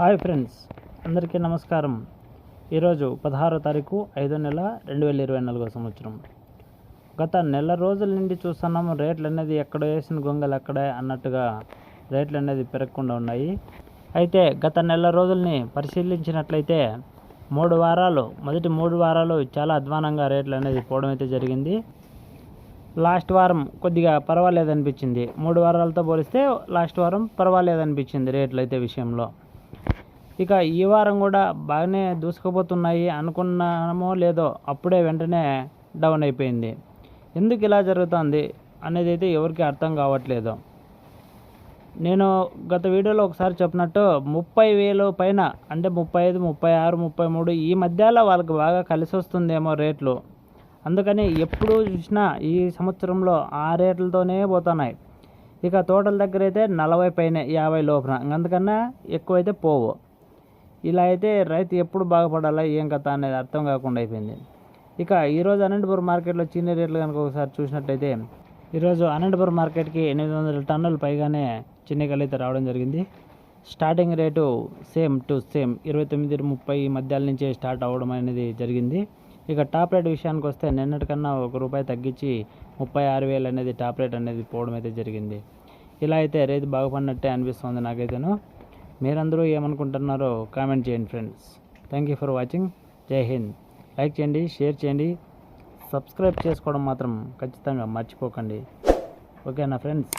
Hi friends అందరికీ నమస్కారం. ఈరోజు పదహారో తారీఖు ఐదో నెల రెండు వేల ఇరవై నాలుగో సంవత్సరం. గత నెల రోజుల నుండి చూస్తున్నాము రేట్లు అనేది ఎక్కడ వేసిన గొంగలు అక్కడే అన్నట్టుగా రేట్లు అనేది పెరగకుండా ఉన్నాయి. అయితే గత నెల రోజుల్ని పరిశీలించినట్లయితే మూడు వారాలు మొదటి మూడు వారాలు చాలా అధ్వానంగా రేట్లు అనేది పోవడం అయితే జరిగింది. లాస్ట్ వారం కొద్దిగా పర్వాలేదనిపించింది. మూడు వారాలతో పోలిస్తే లాస్ట్ వారం పర్వాలేదనిపించింది రేట్లు అయితే విషయంలో. ఇక ఈ వారం కూడా బాగానే దూసుకుపోతున్నాయి అనుకున్నామో లేదో అప్పుడే వెంటనే డౌన్ అయిపోయింది. ఎందుకు ఇలా జరుగుతుంది అనేది అయితే ఎవరికి అర్థం కావట్లేదు. నేను గత వీడియోలో ఒకసారి చెప్పినట్టు ముప్పై వేలు పైన అంటే ముప్పై ఐదు ముప్పై ఆరు ముప్పై మూడు ఈ మధ్యలో వాళ్ళకి బాగా కలిసి వస్తుందేమో రేట్లు. అందుకని ఎప్పుడు చూసినా ఈ సంవత్సరంలో ఆ రేట్లతోనే పోతున్నాయి. ఇక తోటల దగ్గర అయితే నలభై పైన యాభై లోపల అందుకన్నా ఎక్కువైతే పోవు. ఇలా అయితే రైతు ఎప్పుడు బాగుపడాలా ఏం కథ అనేది అర్థం కాకుండా అయిపోయింది. ఇక ఈరోజు అనంతపురం మార్కెట్లో చిన్న రేట్లు కనుక ఒకసారి చూసినట్టయితే ఈరోజు అనంతపురం మార్కెట్కి ఎనిమిది వందల టన్నులు పైగానే చిన్నకలు అయితే రావడం జరిగింది. Starting rate same to same ఇరవై తొమ్మిది ముప్పై మధ్యాల నుంచే స్టార్ట్ అవ్వడం అనేది జరిగింది. ఇక టాప్ రేట్ విషయానికి వస్తే నిన్నటికన్నా ఒక రూపాయి తగ్గించి ముప్పై ఆరు వేలు అనేది టాప్ రేట్ అనేది పోవడం అయితే జరిగింది. ఇలా అయితే రైతు బాగుపడినట్టే అనిపిస్తుంది నాకైతేను. మీరందరూ ఏమనుకుంటున్నారో కామెంట్ చేయండి friends. Thank you for watching జై హింద్ లైక్ చేయండి షేర్ చేయండి. సబ్స్క్రైబ్ చేసుకోవడం మాత్రం ఖచ్చితంగా మర్చిపోకండి. ఓకేనా ఫ్రెండ్స్?